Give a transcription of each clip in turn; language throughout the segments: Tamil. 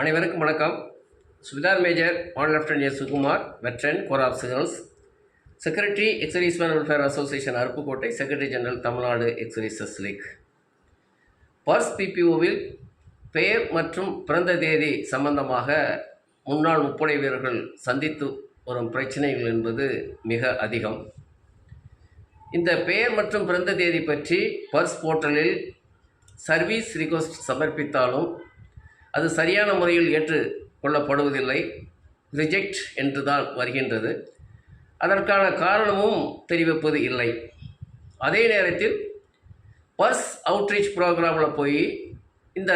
அனைவருக்கும் வணக்கம். சுவிதார் major on lieutenant S Sukumar veteran corps of signals. Secretary ex servicemen welfare association Aruppukottai secretary general Tamil Nadu ex services league. SPARSH பிபிஓவில் பெயர் மற்றும் பிறந்த தேதி சம்பந்தமாக முன்னாள் முப்படை வீரர்கள் சந்தித்து வரும் பிரச்சனைகள் என்பது மிக அதிகம். இந்த பெயர் மற்றும் பிறந்த தேதி பற்றி பர்ஸ் போர்ட்டலில் சர்வீஸ் ரிக்வஸ்ட் சமர்ப்பித்தாலும் அது சரியான முறையில் ஏற்றுக்கொள்ளப்படுவதில்லை. ரிஜெக்ட் என்று தான் வருகின்றது. அதற்கான காரணமும் தெரிவிப்பது இல்லை. அதே நேரத்தில் பர்ஸ் அவுட்ரீச் ப்ரோக்ராமில் போய் இந்த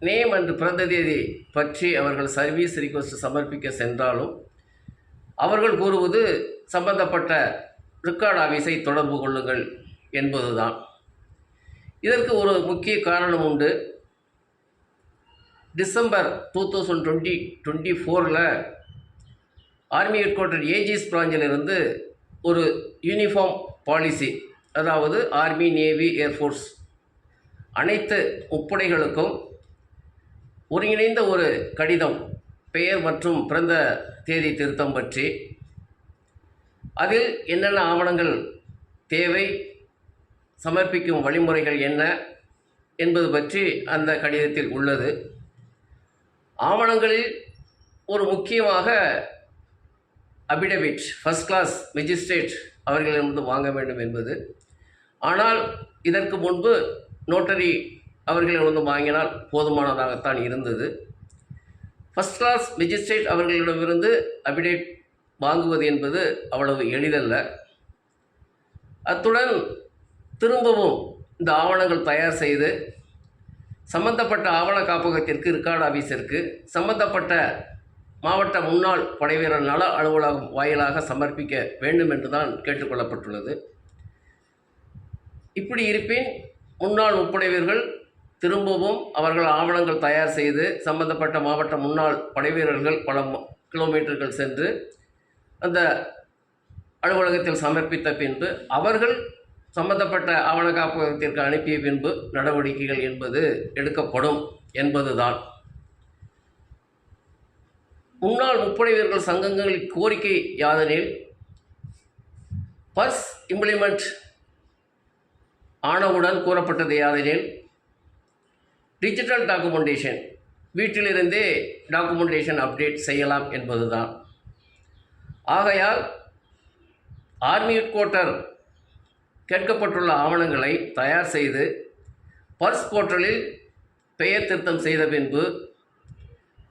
நேம் அண்ட் பிறந்த தேதி பற்றி அவர்கள் சர்வீஸ் ரிக்வஸ்ட் சமர்ப்பிக்க சென்றாலும் அவர்கள் கூறுவது சம்பந்தப்பட்ட ரிக்கார்ட் ஆஃபீஸை தொடர்பு கொள்ளுங்கள் என்பதுதான். இதற்கு ஒரு முக்கிய காரணம் உண்டு. December two thousand twenty twenty ஃபோரில் ஆர்மி ஹெட் குவார்ட்டர் ஏஜிஸ் பிராஞ்சிலிருந்து ஒரு யூனிஃபார்ம் பாலிசி அதாவது ஆர்மி நேவி ஏர்ஃபோர்ஸ் அனைத்து முப்படைகளுக்கும் ஒருங்கிணைந்த ஒரு கடிதம் பெயர் மற்றும் பிறந்த தேதி திருத்தம் பற்றி. அதில் என்னென்ன ஆவணங்கள் தேவை சமர்ப்பிக்கும் வழிமுறைகள் என்ன என்பது பற்றி அந்த கடிதத்தில் உள்ளது. ஆவணங்களில் ஒரு முக்கியமாக அபிடவிட் ஃபஸ்ட் கிளாஸ் மெஜிஸ்ட்ரேட் அவர்களிடமிருந்து வாங்க வேண்டும் என்பது. ஆனால் இதற்கு முன்பு நோட்டரி அவர்களிடமிருந்து வாங்கினால் போதுமானதாகத்தான் இருந்தது. ஃபஸ்ட் கிளாஸ் மெஜிஸ்ட்ரேட் அவர்களிடமிருந்து அபிடேட் வாங்குவது என்பது அவ்வளவு எளிதல்ல. அத்துடன் திரும்பவும் இந்த ஆவணங்கள் தயார் செய்து சம்பந்தப்பட்ட ஆவண காப்பகத்திற்கு ரிகார்டு ஆஃபீஸிற்கு சம்பந்தப்பட்ட மாவட்ட முன்னாள் படைவீரர் நல அலுவலகம் வாயிலாக சமர்ப்பிக்க வேண்டும் என்று தான் கேட்டுக்கொள்ளப்பட்டுள்ளது. இப்படி இருப்பின் முன்னாள் முப்படைவீர்கள் திரும்பவும் அவர்கள் ஆவணங்கள் தயார் செய்து சம்பந்தப்பட்ட மாவட்ட முன்னாள் படைவீரர்கள் பல கிலோமீட்டர்கள் சென்று அந்த அலுவலகத்தில் சமர்ப்பித்த பின்பு அவர்கள் சம்பந்தப்பட்ட ஆவண காப்பகத்திற்கு அனுப்பிய பின்பு நடவடிக்கைகள் என்பது எடுக்கப்படும் என்பதுதான். முன்னாள் முப்படை வீரர்கள் சங்கங்களின் கோரிக்கை யாதெனில் பர்ஸ் இம்ப்ளிமெண்ட் ஆனவுடன் கூறப்பட்டது யாதெனில் டிஜிட்டல் டாக்குமெண்டேஷன் வீட்டிலிருந்தே டாக்குமெண்டேஷன் அப்டேட் செய்யலாம் என்பதுதான். ஆகையால் ஆர்மி ஹெட் குவார்ட்டர் கேட்கப்பட்டுள்ள ஆவணங்களை தயார் செய்து பர்ஸ் போர்ட்டலில் பெயர் திருத்தம் செய்த பின்பு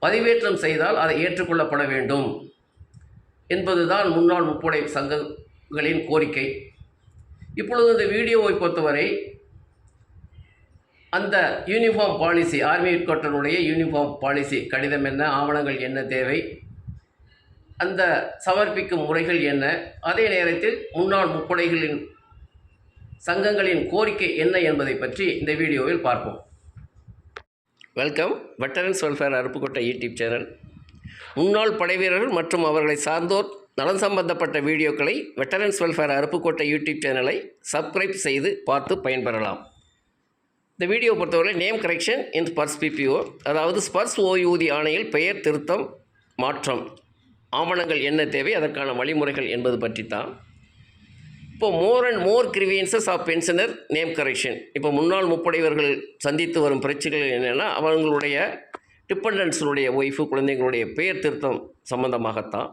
பதிவேற்றம் செய்தால் அதை ஏற்றுக்கொள்ளப்பட வேண்டும் என்பதுதான் முன்னாள் முப்படை சங்கங்களின் கோரிக்கை. இப்பொழுது இந்த வீடியோவை பொறுத்தவரை அந்த uniform policy army head uniform policy கடிதம் என்ன ஆவணங்கள் என்ன தேவை அந்த சமர்ப்பிக்கும் முறைகள் என்ன அதே நேரத்தில் முன்னாள் முப்படைகளின் சங்கங்களின் கோரிக்கை என்ன என்பதை பற்றி இந்த வீடியோவில் பார்ப்போம். Welcome veterans welfare Aruppukottai YouTube channel. முன்னாள் படைவீரர்கள் மற்றும் அவர்களை சார்ந்தோர் நலன் சம்பந்தப்பட்ட வீடியோக்களை வெட்டரன்ஸ் வெல்ஃபேர் அருப்புக்கோட்டை யூடியூப் சேனலை சப்ஸ்கிரைப் செய்து பார்த்து பயன்பெறலாம். இந்த வீடியோ பொறுத்தவரை name correction in SPARSH PPO அதாவது ஸ்பர்ஸ் ஓய்வூதிய ஆணையில் பெயர் திருத்தம் மாற்றம். ஆவணங்கள் என்ன தேவை அதற்கான வழிமுறைகள் என்பது பற்றி தான் இப்போ more and more grievances of pensioner name correction இப்போ முன்னாள் முப்படைவர்கள் சந்தித்து வரும் பிரச்சனைகள் என்னென்னா அவங்களுடைய டிபெண்டன்ஸுடைய ஒய்ஃபு குழந்தைங்களுடைய பெயர் திருத்தம் சம்மந்தமாகத்தான்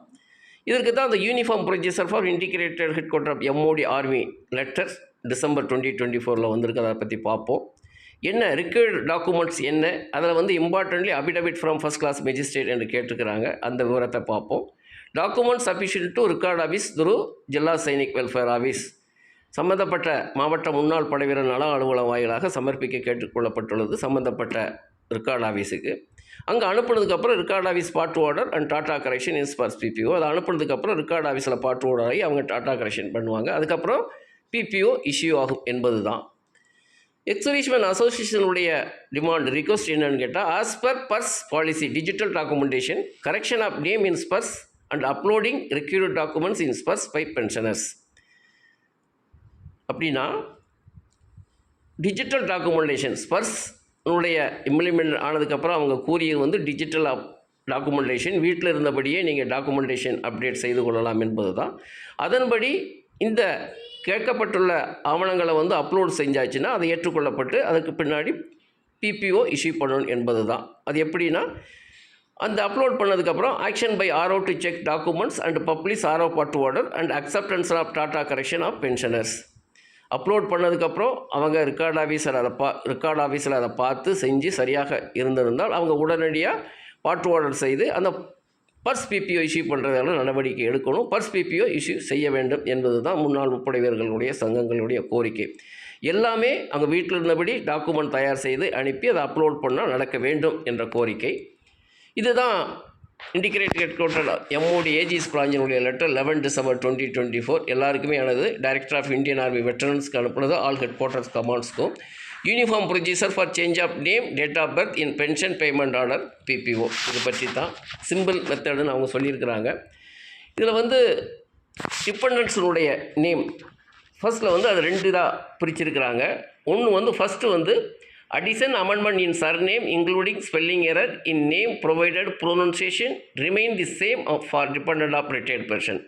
இதற்கு தான் அந்த uniform procedure for integrated headquarter of MoD army letter December twenty twenty ஃபோரில் வந்திருக்கு. அதை பற்றி பார்ப்போம். என்ன ரிக்வயர்டு டாக்குமெண்ட்ஸ் என்ன? அதில் வந்து importantly affidavit from first class magistrate என்று கேட்டிருக்கிறாங்க. அந்த விவரத்தை பார்ப்போம். Document sufficient to record office through Zila Sainik welfare office சம்பந்தப்பட்ட மாவட்ட முன்னாள் படைவீரர் நல அலுவலகம் வாயிலாக சமர்ப்பிக்க கேட்டுக்கொள்ளப்பட்டுள்ளது சம்பந்தப்பட்ட ரிக்கார்ட் ஆஃபீஸுக்கு அங்கே அனுப்புனதுக்கப்புறம் record office part order and data correction in SPARSH PPO அதை அனுப்புனதுக்கப்புறம் ரிக்கார்ட் ஆஃபீஸில் பாட்டு ஆர்டர் ஆகி அவங்க டாட்டா கரெக்ஷன் பண்ணுவாங்க. அதுக்கப்புறம் பிபிஓ இஷ்யூ ஆகும் என்பது தான் எக்ஸர்வீஸ்மேன் அசோசியேஷனுடைய டிமாண்ட் ரிக்வஸ்ட் என்னன்னு கேட்டால் as per Sparsh policy digital documentation correction of name in Sparsh and uploading required documents in Sparsh by pensioners அப்படின்னா டிஜிட்டல் டாக்குமெண்டேஷன் ஸ்பர்ஸ்னுடைய இம்ப்ளிமெண்ட் ஆனதுக்கப்புறம் அவங்க கூறியது வந்து டிஜிட்டல் டாக்குமெண்டேஷன் வீட்டில் இருந்தபடியே நீங்கள் டாக்குமெண்டேஷன் அப்டேட் செய்து கொள்ளலாம் என்பது தான் அதன்படி இந்த கேட்கப்பட்டுள்ள ஆவணங்களை வந்து அப்லோட் செஞ்சாச்சுன்னா அது ஏற்றுக்கொள்ளப்பட்டு அதுக்கு பின்னாடி பிபிஓ இஷ்யூ பண்ணணும் என்பது தான் அது எப்படின்னா அந்த அப்லோட் பண்ணதுக்கப்புறம் action by RO to check documents and publish RO part order and acceptance of data correction of pensioners upload பண்ணதுக்கப்புறம் அவங்க ரெக்கார்ட் ஆஃபீஸர் அதை பா ரெக்கார்ட் ஆஃபீஸில் அதை பார்த்து செஞ்சு சரியாக இருந்திருந்தால் அவங்க உடனடியாக பாட்டு ஆர்டர் செய்து அந்த பர்ஸ் பிபிஓ இஷ்யூ பண்ணுறதால நடவடிக்கை எடுக்கணும். பர்ஸ் பிபிஓ இஷ்யூ செய்ய வேண்டும் என்பது தான் முன்னாள் முப்படைவர்களுடைய சங்கங்களுடைய கோரிக்கை. எல்லாமே அவங்க வீட்டில் இருந்தபடி டாக்குமெண்ட் தயார் செய்து அனுப்பி அதை அப்லோட் பண்ணால் நடக்க வேண்டும் என்ற கோரிக்கை. இதுதான் integrated headquarter MOD age is பிராஞ்சினுடைய letter eleven December twenty twenty four எல்லாருக்குமே ஆனது டைரக்டர் ஆஃப் இந்தியன் ஆர்மி வெட்டரன்ஸ்க்கு அனுப்புனது all headquarters கமாண்ட்ஸ்க்கும் uniform procedure for change of name date of birth in pension payment order PPO இது பற்றி தான் சிம்பிள் மெத்தடுன்னு அவங்க சொல்லியிருக்கிறாங்க. இதில் வந்து டிபெண்டன்ஸினுடைய நேம் ஃபர்ஸ்ட்டில் வந்து அது ரெண்டு இதாக பிரிச்சிருக்கிறாங்க. ஒன்று வந்து ஃபஸ்ட்டு வந்து addition amendment in surname including spelling error in name provided pronunciation remain the same for dependent of retired person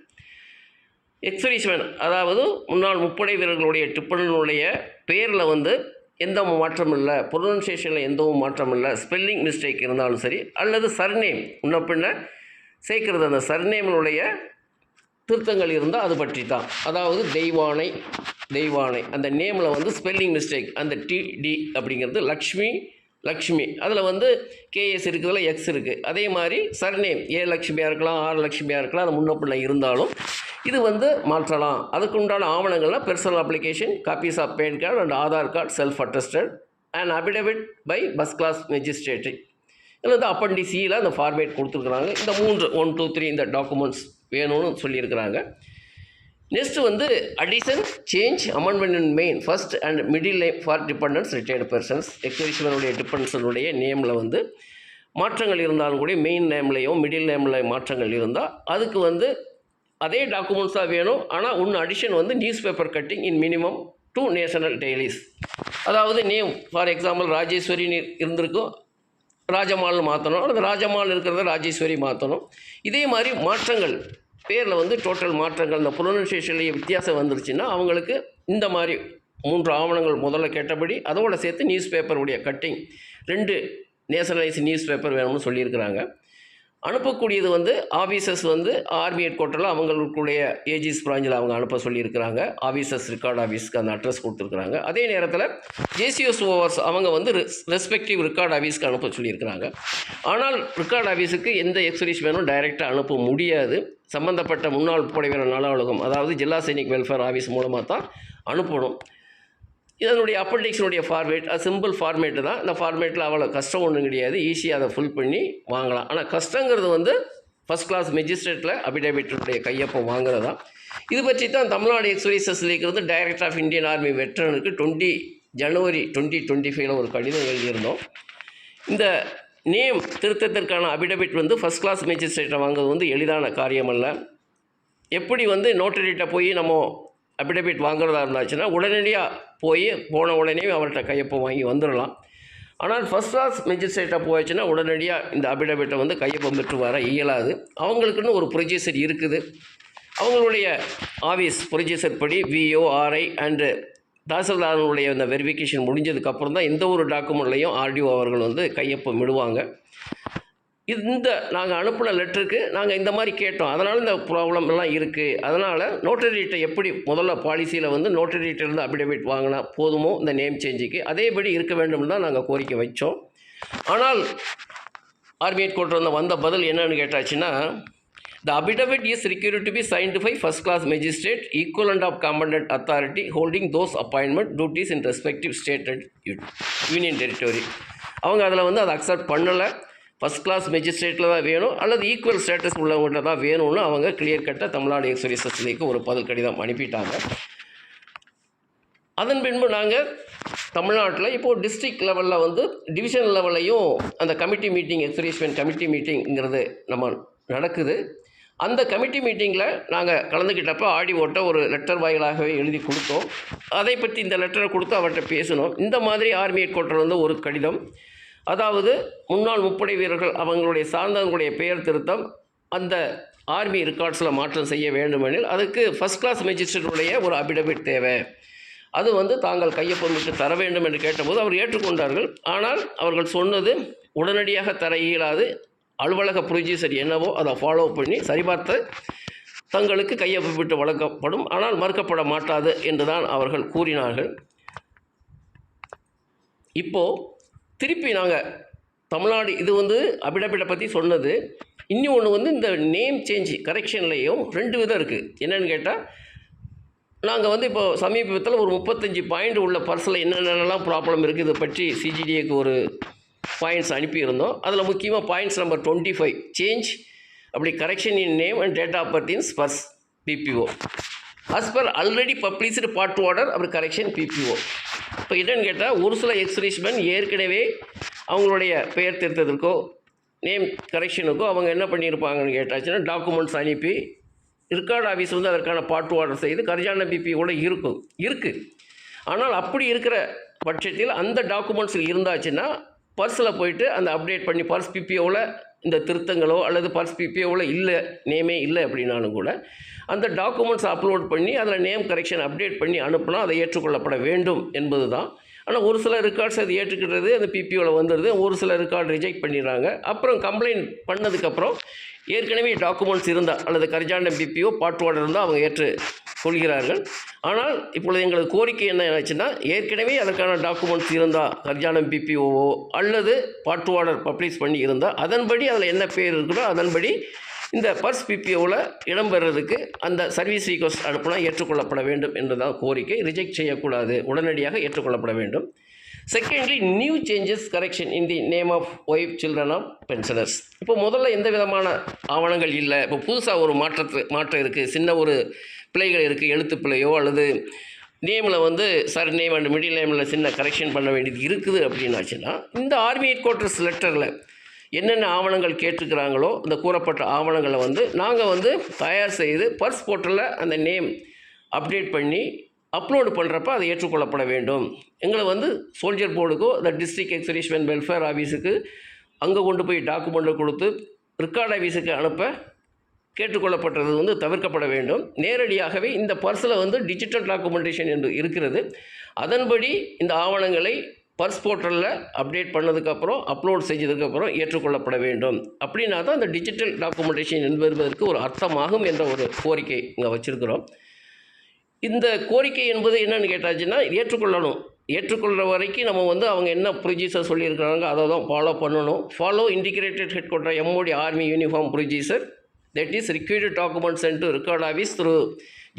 ex servicemen அதாவது முன்னாள் முப்படை வீரர்களுடைய டிப்பனுடைய பேரில் வந்து எந்த மாற்றம் இல்லை ப்ரொனன்சியேஷனில் எந்த மாற்றம் இல்லை ஸ்பெல்லிங் மிஸ்டேக் இருந்தாலும் சரி அல்லது சர்நேம் முன்ன பின்ன சேர்க்குறது அந்த சர்நேமினுடைய திருத்தங்கள் இருந்தால் அது பற்றி தான் அதாவது தெய்வானை தெய்வானை. அந்த நேமில் வந்து ஸ்பெல்லிங் மிஸ்டேக் அந்த டிடி அப்படிங்கிறது லக்ஷ்மி லக்ஷ்மி. அதில் வந்து கேஎஸ் இருக்குதுல எக்ஸ் இருக்குது அதே மாதிரி சர்நேம் ஏ லக்ஷ்மியாக இருக்கலாம் ஆர் லக்ஷ்மியாக இருக்கலாம் அது முன்ன இருந்தாலும் இது வந்து மாற்றலாம். அதுக்கு உண்டான ஆவணங்கள்லாம் personal application copies of PAN card and Aadhaar card self attested and affidavit by first class மெஜிஸ்ட்ரேட்டரி இதில் வந்து அப்பண்டி சியில் e அந்த ஃபார்மேட் கொடுத்துருக்குறாங்க. இந்த மூன்று ஒன் டூ த்ரீ இந்த டாக்குமெண்ட்ஸ் வேணும்னு சொல்லியிருக்கிறாங்க. நெக்ஸ்ட் வந்து addition change amendment in main first and middle life for dependents retired persons எக்ஸிபிஷனுடைய டிபெண்டன்ஸனுடைய நேமில் வந்து மாற்றங்கள் இருந்தாலும் கூட மெயின் நேம்லேயும் மிடில் நேமில் மாற்றங்கள் இருந்தால் அதுக்கு வந்து அதே டாக்குமெண்ட்ஸ் தான் வேணும். ஆனால் ஒன்று அடிஷன் வந்து news paper cutting in minimum two national dailies அதாவது நேம் ஃபார் எக்ஸாம்பிள் ராஜேஸ்வரின்னு இருந்திருக்கும் ராஜமால்னு மாற்றணும் அல்லது ராஜமால் இருக்கிறத ராஜேஸ்வரி மாற்றணும் இதே மாதிரி மாற்றங்கள். பேரில் வந்து டோட்டல் மாற்றங்கள் இந்த ப்ரொனன்சியேஷன்லேயே வித்தியாசம் வந்துருச்சுன்னா அவங்களுக்கு இந்த மாதிரி மூன்று ஆவணங்கள் முதல்ல கேட்டபடி அதோடு சேர்த்து நியூஸ் பேப்பருடைய கட்டிங் ரெண்டு நேஷனலைஸ் நியூஸ் பேப்பர் வேணும்னு சொல்லியிருக்கிறாங்க. அனுப்பக்கூடியது வந்து ஆஃபீஸர்ஸ் வந்து ஆர்மி ஹெட் குவார்ட்டரில் அவங்களுக்குடைய ஏஜிஸ் பிராஞ்சில் அவங்க அனுப்ப சொல்லியிருக்கிறாங்க. ஆஃபீஸர்ஸ் ரெக்கார்ட் ஆஃபீஸ்க்கு அந்த அட்ரஸ் கொடுத்துருக்குறாங்க. அதே நேரத்தில் ஜேசிஎஸ் ஓவர்ஸ் அவங்க வந்து ரெஸ்பெக்டிவ் ரெக்கார்ட் ஆஃபீஸ்க்கு அனுப்ப சொல்லியிருக்கிறாங்க. ஆனால் ரெக்கார்ட் ஆஃபீஸுக்கு எந்த எக்ஸரிஸ் வேணும்? டைரெக்டாக அனுப்ப முடியாது. சம்பந்தப்பட்ட முன்னாள் படைவீரர் நல அலுவலகம் அதாவது ஜில்லா சைனிக் வெல்ஃபேர் ஆஃபீஸ் மூலமாக தான் அனுப்பணும். இதனுடைய அப்பண்டிக்ஸினுடைய ஃபார்மேட் அது சிம்பிள் ஃபார்மேட்டு தான். இந்த ஃபார்மேட்டில் அவ்வளோ கஷ்டம் ஒன்றும் கிடையாது. ஈஸியாக அதை ஃபில் பண்ணி வாங்கலாம். ஆனால் கஷ்டங்கிறது வந்து ஃபஸ்ட் கிளாஸ் மெஜிஸ்ட்ரேட்டில் அபிடேவிட்டுடைய கையொப்பம் வாங்குறது? தான் இது பற்றி தான் தமிழ்நாடு எக்ஸ்பீரியன்சஸ் இருந்து டைரக்டர் ஆஃப் இந்தியன் ஆர்மி வெட்டரனுக்கு டுவெண்ட்டி ஜனவரி டுவெண்ட்டி டுவெண்ட்டி ஃபைவ்ல ஒரு கடிதம் எழுதியிருந்தோம். இந்த நேம் திருத்தத்திற்கான அபிடபிட் வந்து ஃபஸ்ட் கிளாஸ் மேஜிஸ்ட்ரேட்டை வாங்குறது வந்து எளிதான காரியம் அல்ல எப்படி வந்து நோட்டரிட்ட போய் நம்ம அபிடபிட் வாங்குறதா இருந்தாச்சுன்னா உடனடியாக போய் போன உடனே அவர்கிட்ட கையொப்பம் வாங்கி வந்துடலாம். ஆனால் ஃபஸ்ட் கிளாஸ் மெஜிஸ்ட்ரேட்டாக போயாச்சுன்னா உடனடியாக இந்த அபிடபிட்டை வந்து கையொப்பம் பெற்று வர இயலாது. அவங்களுக்குன்னு ஒரு ப்ரொஜீசர் இருக்குது. அவங்களுடைய ஆஃபீஸ் ப்ரொஜீசர் படி விஓ ஆர்ஐ அண்டு தாசில்தாரனுடைய அந்த வெரிஃபிகேஷன் முடிஞ்சதுக்கப்புறம் தான் எந்த ஒரு டாக்குமெண்ட்லையும் ஆர்டிஓ அவர்கள் வந்து கையொப்பம் விடுவாங்க. இந்த நாங்கள் அனுப்பின லெட்டருக்கு நாங்கள் இந்த மாதிரி கேட்டோம். அதனால் இந்த ப்ராப்ளம் எல்லாம் இருக்குது அதனால் நோட்டரிட்டை எப்படி முதல்ல பாலிசியில் வந்து நோட்டரிட்டிலேருந்து அபிடேவிட் வாங்கினா போதுமோ இந்த நேம் சேஞ்சுக்கு அதேபடி இருக்க வேண்டும் தான் நாங்கள் கோரிக்கை வைச்சோம். ஆனால் ஆர்மியட் கோர்ட் வந்து வந்த பதில் என்னன்னு கேட்டாச்சுன்னா the affidavit is required to be signed by first class magistrate equivalent of competent authority holding those appointment duties in respective state and union territory அவங்க அதில் வந்து அதை அக்செப்ட் பண்ணலை. ஃபஸ்ட் கிளாஸ் மெஜிஸ்ட்ரேட்டில் தான் வேணும் அல்லது ஈக்குவல் ஸ்டேட்டஸ் உள்ளவங்கள்ட்ட தான் வேணும்னு அவங்க கிளியர் கட்டாக தமிழ்நாடு எக்ஸ்பிரஸ்லேக்கு ஒரு பதில் கடிதம் அனுப்பிட்டாங்க. அதன் பின்பு நாங்கள் தமிழ்நாட்டில் இப்போது டிஸ்ட்ரிக்ட் லெவலில் வந்து டிவிஷன் லெவல்லையும் அந்த கமிட்டி மீட்டிங் எக்ஸ்பிரேஸ்மெண்ட் கமிட்டி மீட்டிங்கிறது நம்ம நடக்குது. அந்த கமிட்டி மீட்டிங்கில் நாங்கள் கலந்துக்கிட்டப்போ ஆடி ஓட்ட ஒரு லெட்டர் வாயிலாகவே எழுதி கொடுத்தோம். அதை பற்றி இந்த லெட்டரை கொடுத்து அவர்கிட்ட பேசணும் இந்த மாதிரி ஆர்மி ஹெட் குவார்ட்டர் வந்து ஒரு கடிதம். அதாவது முன்னாள் முப்படை வீரர்கள் அவங்களுடைய சார்ந்தவங்களுடைய பெயர் திருத்தம் அந்த ஆர்மி ரெக்கார்ட்ஸில் மாற்றம் செய்ய வேண்டுமெனில் அதுக்கு ஃபஸ்ட் கிளாஸ் மேஜிஸ்ட்ரேட்டுடைய ஒரு அபிடவிட் தேவை. அது வந்து தாங்கள் கையொப்பமிட்டு தர வேண்டும் என்று கேட்டபோது அவர் ஏற்றுக்கொண்டார்கள். ஆனால் அவர்கள் சொன்னது உடனடியாக தர இயலாது. அலுவலக ப்ரொசீஜர் என்னவோ அதை ஃபாலோ பண்ணி சரிபார்த்து தங்களுக்கு கையொப்பமிட்டு வழங்கப்படும். ஆனால் மறுக்கப்பட மாட்டாது என்று தான் அவர்கள் கூறினார்கள். இப்போது திருப்பி நாங்கள் தமிழ்நாடு இது வந்து அபிடபிட்டை பற்றி சொன்னது. இன்னும் ஒன்று வந்து இந்த நேம் சேஞ்ச் கரெக்ஷன்லேயும் ரெண்டு விதம் இருக்குது என்னென்னு கேட்டால் நாங்கள் வந்து இப்போ சமீபத்தில் ஒரு முப்பத்தஞ்சு பாயிண்ட் உள்ள பர்ஸில் என்னென்னலாம் ப்ராப்ளம் இருக்குது இதை பற்றி சிஜிடிஏக்கு ஒரு பாயிண்ட்ஸ் அனுப்பியிருந்தோம். அதில் முக்கியமாக points number twenty five change அப்படி correction in name and date of birth in SPARSH PPO as per already published part order அப்புறம் கரெக்ஷன் பிபிஓ இப்போ என்னன்னு கேட்டால் ஒரு சில எக்ஸ்ரிஷ்மென் ஏற்கனவே அவங்களுடைய பெயர் திருத்தத்திற்கோ நேம் கரெக்ஷனுக்கோ அவங்க என்ன பண்ணியிருப்பாங்கன்னு கேட்டாச்சுன்னா டாக்குமெண்ட்ஸ் அனுப்பி ரெக்கார்டு ஆஃபீஸ் வந்து அதற்கான பாட்டு ஆர்டர் செய்து கரிஜான பிபி கூட இருக்கும் இருக்குது ஆனால் அப்படி இருக்கிற பட்சத்தில் அந்த டாக்குமெண்ட்ஸ் இருந்தாச்சுன்னா பர்ஸில் போயிட்டு அந்த அப்டேட் பண்ணி பர்ஸ் பிபிஓவில் இந்த திருத்தங்களோ அல்லது பர்ஸ் பிபிஓவில் இல்லை நேமே இல்லை அப்படின்னாலும் கூட அந்த டாக்குமெண்ட்ஸ் அப்லோட் பண்ணி அதில் நேம் கரெக்ஷன் அப்டேட் பண்ணி அனுப்பினா அதை ஏற்றுக்கொள்ளப்பட வேண்டும் என்பது தான் ஆனால் ஒரு சில ரெக்கார்ட்ஸ் அது ஏற்றுக்கிட்டது அந்த பிபிஓவில் வந்துடுது ஒரு சில ரெக்கார்டு ரிஜெக்ட் பண்ணிடுறாங்க. அப்புறம் கம்ப்ளைண்ட் பண்ணதுக்கப்புறம் ஏற்கனவே டாக்குமெண்ட்ஸ் இருந்தால் அல்லது கரிஜாண்டம் பிபிஓ பாட்டு இருந்தால் அவங்க ஏற்று சொல்கிறார்கள். ஆனால் இப்பொழுது எங்களது கோரிக்கை என்ன ஆச்சுன்னா ஏற்கனவே அதற்கான டாக்குமெண்ட்ஸ் இருந்தால் கர்ஜானம் பிபிஓவோ அல்லது பாட்டு ஆர்டர் பப்ளிஷ் பண்ணி இருந்தால் அதன்படி அதில் என்ன பேர் இருக்குதோ அதன்படி இந்த பர்ஸ் பிபிஓவில் இடம்பெறதுக்கு அந்த சர்வீஸ் ரீக்வஸ்ட் அனுப்புனா ஏற்றுக்கொள்ளப்பட வேண்டும் என்றுதான் கோரிக்கை. ரிஜெக்ட் செய்யக்கூடாது உடனடியாக ஏற்றுக்கொள்ளப்பட வேண்டும். Secondly new changes correction in the name of wife children of pensioners. இப்போ முதல்ல எந்த விதமான ஆவணங்கள் இல்லை. இப்போ புதுசாக ஒரு மாற்றத்து மாற்றம் இருக்குது சின்ன ஒரு பிழைகள் இருக்குது எழுத்து பிழையோ அல்லது நேமில் வந்து சர் நேம் அண்ட் மிடில் நேமில் சின்ன கரெக்ஷன் பண்ண வேண்டியது இருக்குது அப்படின்னாச்சுன்னா இந்த ஆர்மி ஹெட் குவார்ட்டர்ஸ் லெட்டரில் என்னென்ன ஆவணங்கள் கேட்டிருக்கிறாங்களோ இந்த கூறப்பட்ட ஆவணங்களை வந்து நாங்கள் வந்து தயார் செய்து பர்ஸ் போர்ட்டலில் அந்த நேம் அப்டேட் பண்ணி அப்லோடு பண்ணுறப்ப அதை ஏற்றுக்கொள்ளப்பட வேண்டும். எங்களை வந்து சோல்ஜர் போர்டுக்கோ இந்த டிஸ்ட்ரிக்ட் எக்ஸரிஷ்மெண்ட் வெல்ஃபேர் ஆஃபீஸுக்கு அங்கே கொண்டு போய் டாக்குமெண்ட்டை கொடுத்து ரிக்கார்ட் ஆஃபீஸுக்கு அனுப்ப கேட்டுக்கொள்ளப்பட்டது வந்து தவிர்க்கப்பட வேண்டும். நேரடியாகவே இந்த பர்ஸில் வந்து டிஜிட்டல் டாக்குமெண்டேஷன் என்று இருக்கிறது. அதன்படி இந்த ஆவணங்களை பர்ஸ் போர்ட்டலில் அப்டேட் பண்ணதுக்கப்புறம் அப்லோட் செஞ்சதுக்கப்புறம் ஏற்றுக்கொள்ளப்பட வேண்டும். அப்படின்னா தான் அந்த டிஜிட்டல் டாக்குமெண்டேஷன் என்பதற்கு ஒரு அர்த்தமாகும் என்ற ஒரு கோரிக்கை இங்கே வச்சுருக்கிறோம். இந்த கோரிக்கை என்பது என்னன்னு கேட்டாச்சுன்னா ஏற்றுக்கொள்ளணும். ஏற்றுக்கொள்கிற வரைக்கும் நம்ம வந்து அவங்க என்ன ப்ரொசீஜர் சொல்லியிருக்கிறாங்க அதை தான் ஃபாலோ பண்ணணும். Follow integrated headquarter MoD army uniform procedure that is required document sent to record office through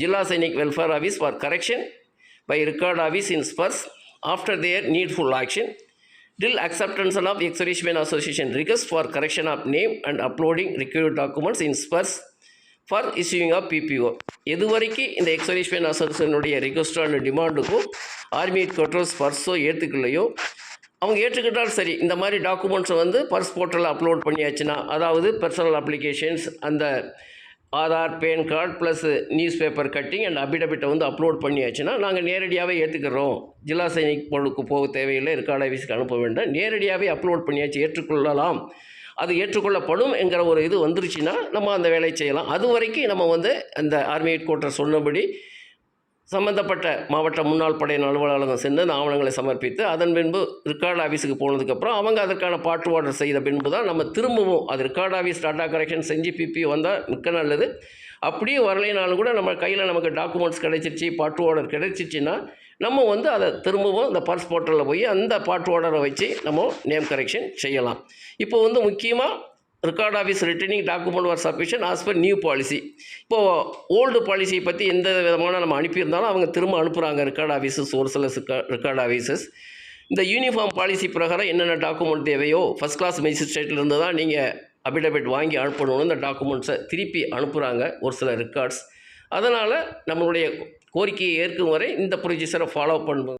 Zila Sainik welfare office for correction by record office in Spurs after their needful action till acceptance of ex-servicemen association request for correction of name and uploading required documents in Spurs for issuing of PPO எது வரைக்கும் இந்த எக்ஸரிஷ்மென் அசோசியேஷனுடைய ரிக்வஸ்டோ அண்ட் டிமாண்டுக்கும் ஆர்மி ஹெட் குவார்ட்டர்ஸ் பர்ஸோ ஏற்றுக்கலையோ அவங்க ஏற்றுக்கிட்டால் சரி இந்த மாதிரி டாக்குமெண்ட்ஸை வந்து பர்ஸ் போர்ட்டலில் அப்லோட் பண்ணியாச்சுன்னா அதாவது பர்சனல் அப்ளிகேஷன்ஸ் அந்த Aadhaar PAN card plus newspaper cutting and அபிடபிட்டை வந்து அப்லோட் பண்ணியாச்சுன்னா நாங்கள் நேரடியாகவே ஏற்றுக்கிறோம் ஜில்லா சைனிக் பொருளுக்கு போக தேவையில்லை ரெக்கார்ட் ஆஃபீஸுக்கு அனுப்ப வேண்டாம். நேரடியாகவே அப்லோட் பண்ணியாச்சு ஏற்றுக்கொள்ளலாம். அது ஏற்றுக்கொள்ளப்படும் என்கிற ஒரு இது வந்துருச்சுன்னா நம்ம அந்த வேலையை செய்யலாம். அது வரைக்கும் நம்ம வந்து அந்த ஆர்மி ஹெட் குவார்ட்டர் சொன்னபடி சம்பந்தப்பட்ட மாவட்ட முன்னாள் படையின் அலுவலகம் சென்று அந்த ஆவணங்களை சமர்ப்பித்து அதன் பின்பு ரிக்கார்டு ஆஃபீஸுக்கு போனதுக்கப்புறம் அவங்க அதற்கான பாட்டு ஆர்டர் செய்த பின்பு தான் நம்ம திரும்பவும் அது ரிக்கார்டு ஆஃபீஸ் டாட்டா கரெக்ஷன் செஞ்சு பிபி வந்தால் மிக்க நல்லது. அப்படியே வரலைனாலும் கூட நம்ம கையில் நமக்கு டாக்குமெண்ட்ஸ் கிடைச்சிருச்சு பாட்டு ஆர்டர் கிடைச்சிச்சின்னா நம்ம வந்து அதை திரும்பவும் இந்த பர்ஸ் போர்ட்டலில் போய் அந்த பாட்டு ஆர்டரை வச்சு நம்ம நேம் கரெக்ஷன் செய்யலாம். இப்போ வந்து முக்கியமாக record office returning document are sufficient as per new policy இப்போது ஓல்டு பாலிசியை பற்றி எந்த விதமான நம்ம அனுப்பியிருந்தாலும் அவங்க திரும்ப அனுப்புகிறாங்க ரெக்கார்ட் ஆஃபீஸஸ் ஒரு சில ரெக்கார்ட் ஆஃபீஸஸ் இந்த யூனிஃபார்ம் பாலிசி பிரகாரம் என்னென்ன டாக்குமெண்ட் தேவையோ ஃபஸ்ட் கிளாஸ் மேஜிஸ்ட்ரேட்லேருந்து தான் நீங்கள் அபிடபிட் வாங்கி அனுப்பணும்னு இந்த டாக்குமெண்ட்ஸை திருப்பி அனுப்புகிறாங்க ஒரு சில ரெக்கார்ட்ஸ் அதனால் நம்மளுடைய கோரிக்கையை ஏற்கும் வரை இந்த ப்ரொசீஜரை ஃபாலோ பண்ணுவோம்